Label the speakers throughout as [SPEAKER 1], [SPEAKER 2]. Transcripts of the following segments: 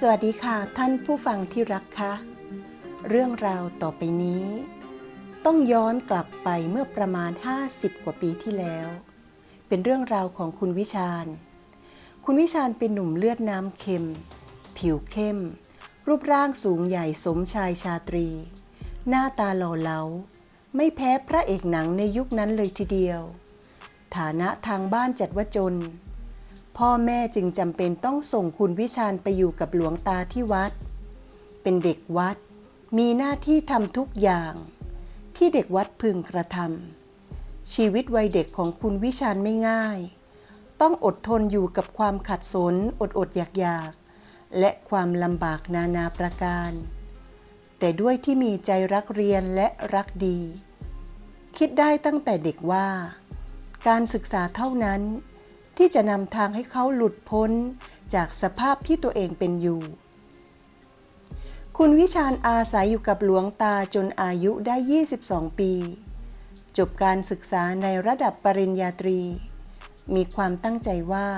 [SPEAKER 1] สวัสดีค่ะท่านผู้ฟังที่รักคะเรื่องราวต่อไปนี้ ต้องย้อนกลับไปเมื่อประมาณ 50 กว่าปีที่แล้ว เป็นเรื่องราวของคุณวิชาญ คุณวิชาญเป็นหนุ่มเลือดน้ำเค็ม ผิวเข้ม รูปร่างสูงใหญ่สมชายชาตรี หน้าตาหล่อเหลา ไม่แพ้พระเอกหนังในยุคนั้นเลยทีเดียว ฐานะทางบ้านจัดว่าจน พ่อแม่จึงจำเป็นต้องส่งคุณวิชาญไปอยู่กับหลวงตาที่วัด เป็นเด็กวัด มีหน้าที่ทำทุกอย่าง ที่เด็กวัดพึงกระทำชีวิตวัยเด็กของคุณวิชาญไม่ง่าย ต้องอดทนอยู่กับความขัดสนอดอดอยากอยากและความลำบากนานาประการ แต่ด้วยที่มีใจรักเรียนและรักดี คิดได้ตั้งแต่เด็กว่า การศึกษาเท่านั้น ที่จะนำทางให้เขาหลุดพ้นจากสภาพที่ตัวเองเป็นอยู่ คุณวิชาญอาศัยอยู่กับหลวงตาจนอายุได้ 22 ปี จบการศึกษาในระดับปริญญาตรี มีความตั้งใจว่า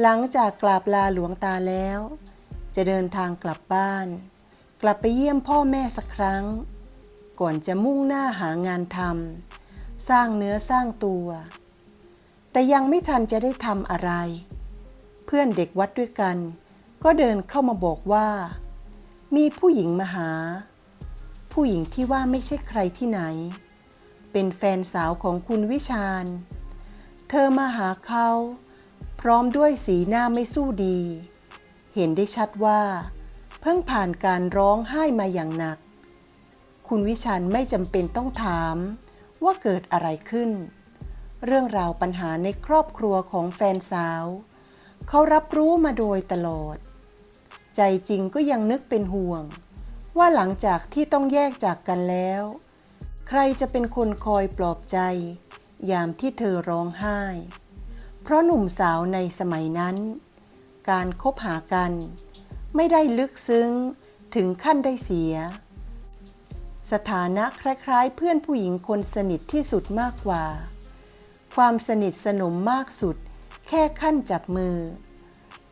[SPEAKER 1] หลังจากกราบลาหลวงตาแล้ว จะเดินทางกลับบ้าน กลับไปเยี่ยมพ่อแม่สักครั้ง ก่อนจะมุ่งหน้าหางานทำสร้างเนื้อสร้างตัว แต่ยังไม่ทันจะได้ทำอะไร เพื่อนเด็กวัดด้วยกัน ก็เดินเข้ามาบอกว่า มีผู้หญิงมาหา ผู้หญิงที่ว่าไม่ใช่ใครที่ไหน เป็นแฟนสาวของคุณวิชาญ เธอมาหาเขา พร้อมด้วยสีหน้าไม่สู้ดี เห็นได้ชัดว่า เพิ่งผ่านการร้องไห้มาอย่างหนัก คุณวิชาญไม่จำเป็นต้องถามว่าเกิดอะไรขึ้น เรื่องราวปัญหาในครอบครัวของแฟนสาว เขารับรู้มาโดยตลอด ใจจริงก็ยังนึกเป็นห่วง ว่าหลังจากที่ต้องแยกจากกันแล้ว ใครจะเป็นคนคอยปลอบใจ ยามที่เธอร้องไห้ เพราะหนุ่มสาวในสมัยนั้น การคบหากัน ไม่ได้ลึกซึ้งถึงขั้นได้เสีย สถานะคล้ายๆ เพื่อนผู้หญิงคนสนิทที่สุดมากกว่า ความสนิทสนมมากสุด แค่ขั้นจับมือ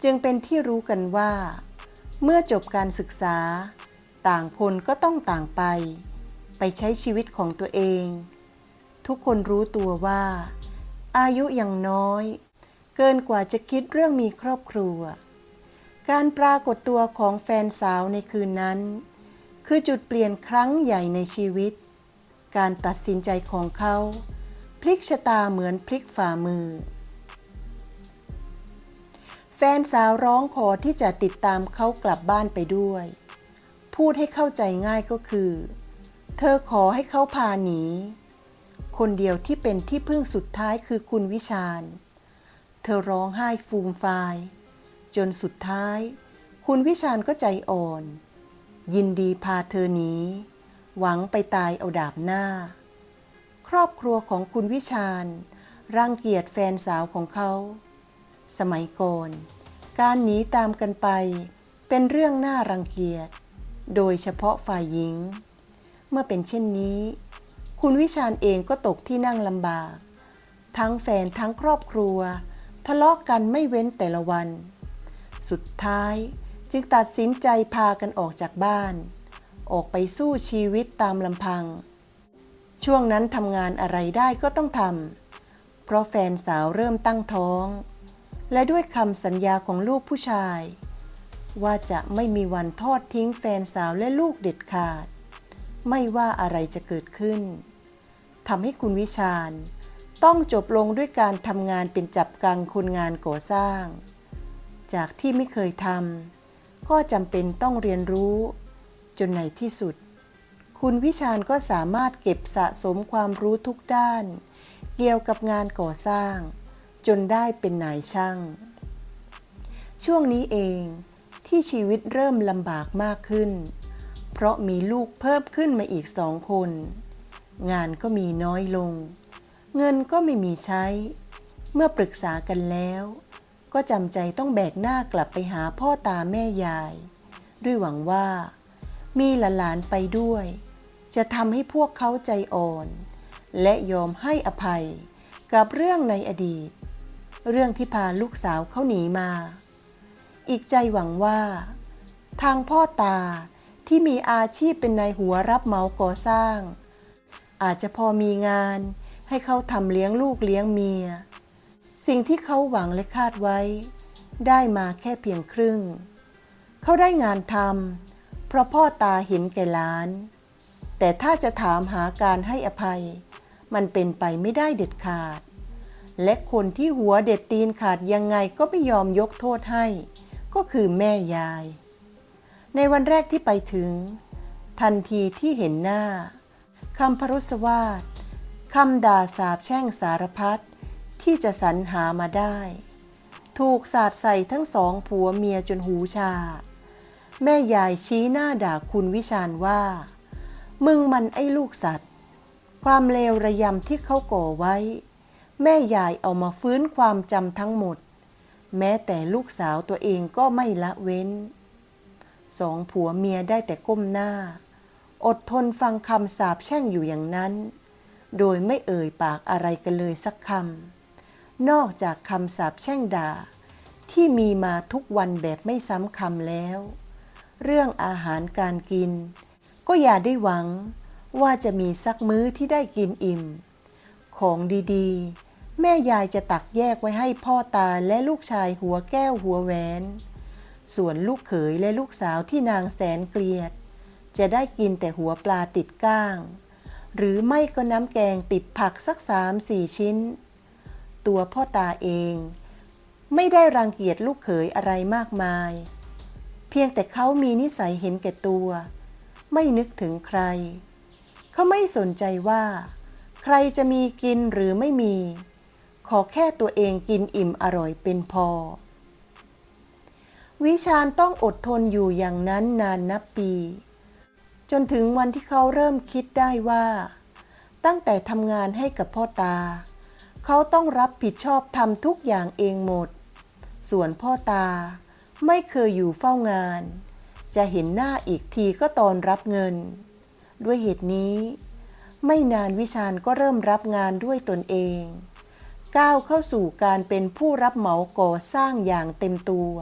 [SPEAKER 1] จึงเป็นที่รู้กันว่า เมื่อจบการศึกษา ต่างคนก็ต้องต่างไป ไปใช้ชีวิตของตัวเอง ทุกคนรู้ตัวว่า อายุยังน้อย เกินกว่าจะคิดเรื่องมีครอบครัว การปรากฏตัวของแฟนสาวในคืนนั้น คือจุดเปลี่ยนครั้งใหญ่ในชีวิต การตัดสินใจของเขา พลิกชะตาเหมือนพลิกฝ่ามือ แฟนสาวร้องขอที่จะติดตามเขากลับบ้านไปด้วย พูดให้เข้าใจง่ายก็คือ เธอขอให้เขาพาหนี คนเดียวที่เป็นที่พึ่งสุดท้ายคือคุณวิชาญ เธอร้องไห้ฟูมฟาย จนสุดท้าย คุณวิชาญก็ใจอ่อน ยินดีพาเธอหนี หวังไปตายเอาดาบหน้า ครอบครัวของคุณวิชาญรังเกียจแฟนสาวของเขา สมัยก่อนการหนีตามกันไป เป็นเรื่องน่ารังเกียจ โดยเฉพาะฝ่ายหญิง เมื่อเป็นเช่นนี้ คุณวิชาญเองก็ตกที่นั่งลำบาก ทั้งแฟนทั้งครอบครัว ทะเลาะกกันไม่เว้นแต่ละวัน สุดท้ายจึงตัดสินใจพากันออกจากบ้าน ออกไปสู้ชีวิตตามลำพัง ช่วงนั้นทำงานอะไรได้ก็ต้องทำ เพราะแฟนสาวเริ่มตั้งท้อง และด้วยคำสัญญาของลูกผู้ชาย ว่าจะไม่มีวันทอดทิ้งแฟนสาวและลูกเด็ดขาด ไม่ว่าอะไรจะเกิดขึ้นทำให้คุณวิชาญต้องจบลงด้วยการทำงานเป็นจับกังคนงานก่อสร้าง จากที่ไม่เคยทำก็จำเป็นต้องเรียนรู้ จนในที่สุด คุณวิชาญก็สามารถเก็บสะสมความรู้ทุกด้าน เกี่ยวกับงานก่อสร้าง จนได้เป็นนายช่าง ช่วงนี้เองที่ชีวิตเริ่มลำบากมากขึ้น เพราะมีลูกเพิ่มขึ้นมาอีกสองคน งานก็มีน้อยลง เงินก็ไม่มีใช้ เมื่อปรึกษากันแล้ว ก็จำใจต้องแบกหน้ากลับไปหาพ่อตาแม่ยาย ด้วยหวังว่า มีหลานๆไปด้วย จะทำให้พวกเขาใจอ่อน และยอมให้อภัยกับเรื่องในอดีต เรื่องที่พาลูกสาวเขาหนีมา อีกใจหวังว่า ทางพ่อตาที่มีอาชีพเป็นนายหัวรับเหมาก่อสร้าง อาจจะพอมีงานให้เขาทำเลี้ยงลูกเลี้ยงเมีย สิ่งที่เขาหวังและคาดไว้ ได้มาแค่เพียงครึ่ง เขาได้งานทำเพราะพ่อตาเห็นแก่หลาน แต่ถ้าจะถามหาการให้อภัย มันเป็นไปไม่ได้เด็ดขาด และคนที่หัวเด็ดตีนขาดยังไงก็ไม่ยอมยกโทษให้ ก็คือแม่ยาย ในวันแรกที่ไปถึง ทันทีที่เห็นหน้าคำพรุษวาทคำด่าสาบแช่งสารพัดที่จะสรรหามาได้ ถูกสาดใส่ทั้งสองผัวเมียจนหูชา แม่ยายชี้หน้าด่าคุณวิชาญว่า มึงมันไอ้ลูกสัตว์ ความเลวระยำที่เขาก่อไว้ แม่ยายเอามาฟื้นความจำทั้งหมด แม้แต่ลูกสาวตัวเองก็ไม่ละเว้น สองผัวเมียได้แต่ก้มหน้า อดทนฟังคำสาปแช่งอยู่อย่างนั้น โดยไม่เอ่ยปากอะไรกันเลยสักคำ นอกจากคำสาปแช่งด่า ที่มีมาทุกวันแบบไม่ซ้ำคำแล้ว เรื่องอาหารการกิน ก็อย่าได้หวังว่าจะมีสักมื้อที่ได้กินอิ่ม ของดีๆ แม่ยายจะตักแยกไว้ให้พ่อตาและลูกชายหัวแก้วหัวแหวน ส่วนลูกเขยและลูกสาวที่นางแสนเกลียด จะได้กินแต่หัวปลาติดก้าง หรือไม่ก็น้ำแกงติดผักสักสามสี่ชิ้น ตัวพ่อตาเอง ไม่ได้รังเกียจลูกเขยอะไรมากมาย เพียงแต่เขามีนิสัยเห็นแก่ตัว ไม่นึกถึงใคร เขาไม่สนใจว่า ใครจะมีกินหรือไม่มี ขอแค่ตัวเองกินอิ่มอร่อยเป็นพอ วิชาญต้องอดทนอยู่อย่างนั้นนานนับปี จนถึงวันที่เขาเริ่มคิดได้ว่า ตั้งแต่ทำงานให้กับพ่อตา เขาต้องรับผิดชอบทำทุกอย่างเองหมด ส่วนพ่อตาไม่เคยอยู่เฝ้างาน จะเห็นหน้าอีกทีก็ตอนรับเงิน ด้วยเหตุนี้ ไม่นานวิชาญก็เริ่มรับงานด้วยตนเอง ก้าวเข้าสู่การเป็นผู้รับเหมาก่อสร้างอย่างเต็มตัว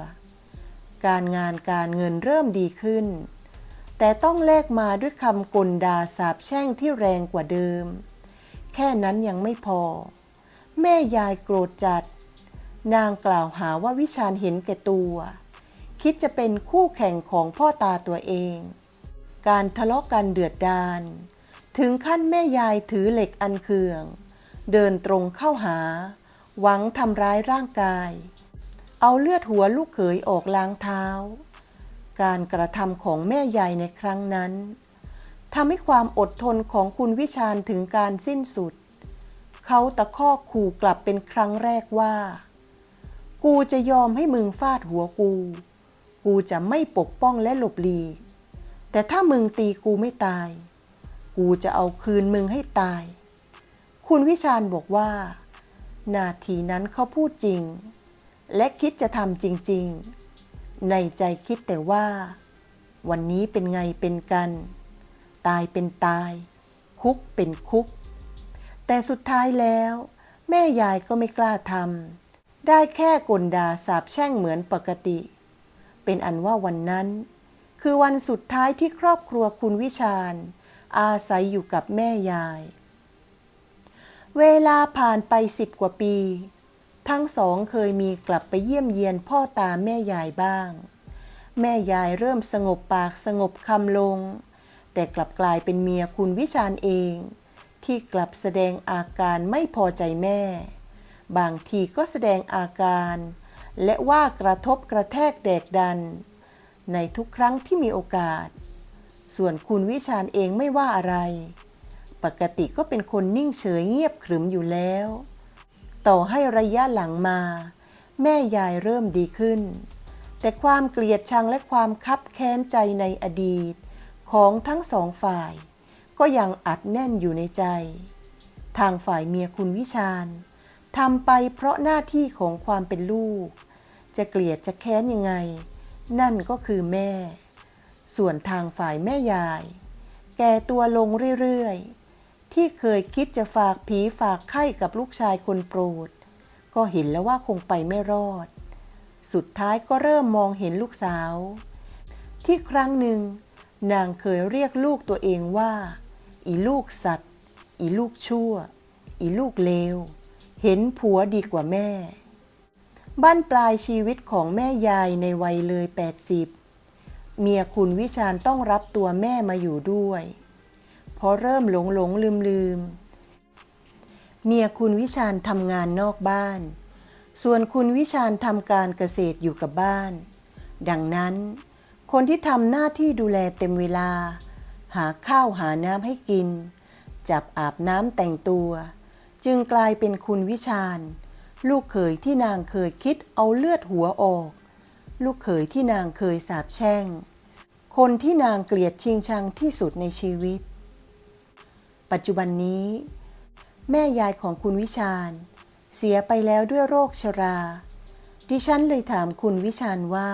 [SPEAKER 1] การงานการเงินเริ่มดีขึ้น แต่ต้องแลกมาด้วยคำกลดาสาบแช่งที่แรงกว่าเดิม แค่นั้นยังไม่พอ แม่ยายโกรธจัด นางกล่าวหาว่าวิชาญเห็นแก่ตัว คิดจะเป็นคู่แข่งของพ่อตาตัวเอง การทะเลาะกันเดือดดาล ถึงขั้นแม่ยายถือเหล็กอันเคือง เดินตรงเข้าหา หวังทำร้ายร่างกาย เอาเลือดหัวลูกเขยออกล้างเท้า การกระทำของแม่ยายในครั้งนั้นทำให้ความอดทนของคุณวิชาญถึงการสิ้นสุด เขาตะคอกขู่กลับเป็นครั้งแรกว่า กูจะยอมให้มึงฟาดหัวกู กูจะไม่ปกป้องและหลบหลีก แต่ถ้ามึงตีกูไม่ตาย กูจะเอาคืนมึงให้ตาย คุณวิชาญบอกว่า นาทีนั้นเขาพูดจริง และคิดจะทำจริง ๆ ในใจคิดแต่ว่า วันนี้เป็นไงเป็นกัน ตายเป็นตาย คุกเป็นคุก แต่สุดท้ายแล้ว แม่ยายก็ไม่กล้าทำได้แค่กลดาสาบแช่งเหมือนปกติ เป็นอันว่าวันนั้น คือวันสุดท้ายที่ครอบครัวคุณวิชาญ อาศัยอยู่กับแม่ยาย เวลาผ่านไปสิบกว่าปี ทั้งสองเคยมีกลับไปเยี่ยมเยียนพ่อตาแม่ยายบ้าง แม่ยายเริ่มสงบปากสงบคำลง แต่กลับกลายเป็นเมียคุณวิชาญเอง ที่กลับแสดงอาการไม่พอใจแม่ บางทีก็แสดงอาการ และว่ากระทบกระแทกแดกดัน ในทุกครั้งที่มีโอกาส ส่วนคุณวิชาญเองไม่ว่าอะไร ปกติก็เป็นคนนิ่งเฉยเงียบขรึมอยู่แล้ว ต่อให้ระยะหลังมา แม่ยายเริ่มดีขึ้น แต่ความเกลียดชังและความคับแค้นใจในอดีต ของทั้งสองฝ่าย ก็ยังอัดแน่นอยู่ในใจ ทางฝ่ายเมียคุณวิชาญทำไปเพราะหน้าที่ของความเป็นลูก จะเกลียดจะแค้นยังไง นั่นก็คือแม่ ส่วนทางฝ่ายแม่ยาย แก่ตัวลงเรื่อยๆ ที่เคยคิดจะฝากผีฝากไข้กับลูกชายคนโปรด ก็เห็นแล้วว่าคงไปไม่รอด สุดท้ายก็เริ่มมองเห็นลูกสาวทที่ครั้งหนึ่ง นางเคยเรียกลูกตัวเองว่า อีลูกสัตว์ อีลูกชั่ว อีลูกเลว เห็นผัวดีกว่าแม่ บ้านปลายชีวิตของแม่ยายในวัยเลย 80 เมียคุณวิชาญต้องรับตัวแม่มาอยู่ด้วย เพราะเริ่มหลงหลงลืมลืมเมียคุณวิชาญทำงานนอกบ้าน ส่วนคุณวิชาญทำการเกษตรอยู่กับบ้าน ดังนั้น คนที่ทำหน้าที่ดูแลเต็มเวลา หาข้าวหาน้ำให้กิน จับอาบน้ำแต่งตัว จึงกลายเป็นคุณวิชาญ ลูกเขยที่นางเคยคิดเอาเลือดหัวออก ลูกเขยที่นางเคยสาบแช่ง คนที่นางเกลียดชิงชังที่สุดในชีวิต ปัจจุบันนี้ แม่ยายของคุณวิชาญ เสียไปแล้วด้วยโรคชรา ดิฉันเลยถามคุณวิชาญว่า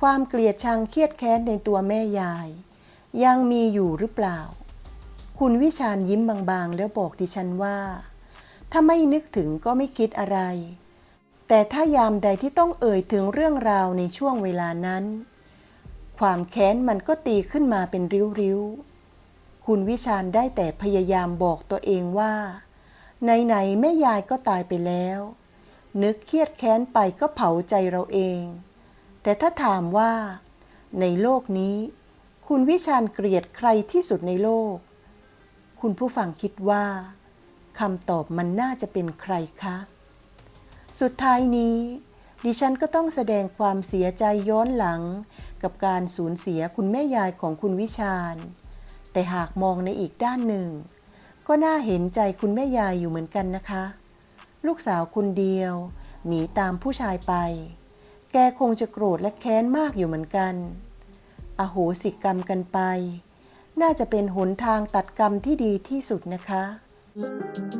[SPEAKER 1] ความเกลียดชังเครียดแค้นในตัวแม่ยาย ยังมีอยู่หรือเปล่า คุณวิชาญยิ้มบางๆ แล้วบอกดิฉันว่า ถ้าไม่นึกถึงก็ไม่คิดอะไร แต่ถ้ายามใดที่ต้องเอ่ยถึงเรื่องราวในช่วงเวลานั้น ความแค้นมันก็ตีขึ้นมาเป็นริ้วๆ คุณวิชาญได้แต่พยายามบอกตัวเองว่า ไหนๆแม่ยายก็ตายไปแล้ว นึกเครียดแค้นไปก็เผาใจเราเอง แต่ถ้าถามว่า ในโลกนี้ คุณวิชาญเกลียดใครที่สุดในโลก คุณผู้ฟังคิดว่า คำตอบมันน่าจะเป็นใครคะ สุดท้ายนี้ ดิฉันก็ต้องแสดงความเสียใจย้อนหลัง กับการสูญเสียคุณแม่ยายของคุณวิชาญ แต่หากมองในอีกด้านหนึ่ง ก็น่าเห็นใจคุณแม่ยายอยู่เหมือนกันนะคะ ลูกสาวคนเดียว หนีตามผู้ชายไป แกคงจะโกรธและแค้นมากอยู่เหมือนกัน อโหสิกรรมกันไป น่าจะเป็นหนทางตัดกรรมที่ดีที่สุดนะคะ Thanks.